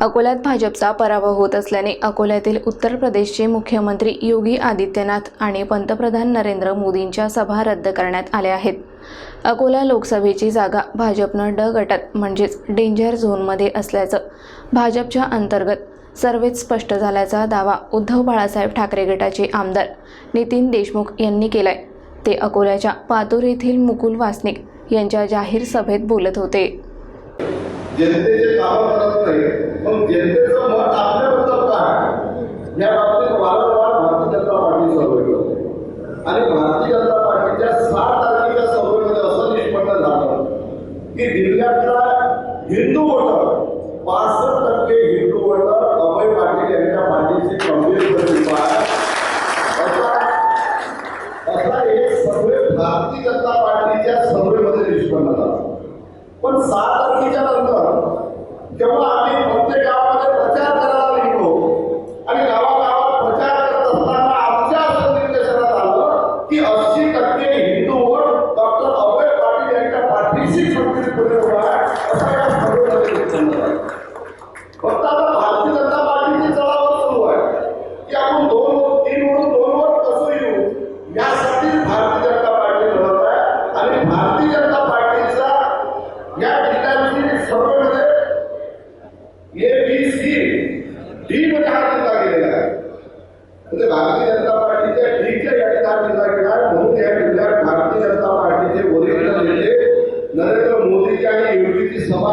अकोल्यात भाजपचा पराभव होत असल्याने अकोल्यातील उत्तर प्रदेशचे मुख्यमंत्री योगी आदित्यनाथ आणि पंतप्रधान नरेंद्र मोदींच्या सभा रद्द करण्यात आल्या आहेत. अकोला लोकसभेची जागा भाजपनं ड गटात म्हणजेच डेंजर झोनमध्ये असल्याचं भाजपच्या अंतर्गत सर्वेत स्पष्ट झाल्याचा दावा उद्धव बाळासाहेब ठाकरे गटाचे आमदार नितीन देशमुख यांनी केलाय. ते अकोल्याच्या पातूर येथील मुकुल वासनिक यांच्या जाहीर सभेत बोलत होते. जनतेचे काम करत नाही मग जनतेचं मत आपल्याबद्दल काय? या बाबतीत वारंवार भारतीय जनता पार्टी सहभागी होते. आणि भारतीय जनता पार्टीच्या सात तारखेच्या सहभागीमध्ये असं निष्पन्न झालं. की जिल्ह्यातला हिंदू वोटर पासष्ट टक्के हिंदू वोटर अभय पाटील यांच्या पार्टीशी गंभीरपणे असा भारतीय जनता पार्टीच्या सभेमध्ये निष्पन्न झाला. पण सात तारखेच्या नंतर तेव्हा आम्ही प्रत्येक गावामध्ये प्रचार करायला निघलो. आणि गावागावात प्रचार करत असताना आमच्या असं निर्देशनात आलं की अस्सी टक्के हिंदू डॉक्टर अभय पाटील यांच्या पाठीशी खंबीरपणे उभा असा या सर्व डी मध्ये हा निर्णय गेलेला आहे. म्हणजे भारतीय जनता पार्टीच्या डीच्या यादीत हा निर्णय गेला म्हणून या जिल्ह्यात भारतीय जनता पार्टीचे वरिष्ठ नेते नरेंद्र मोदीची आणि युतीची सभा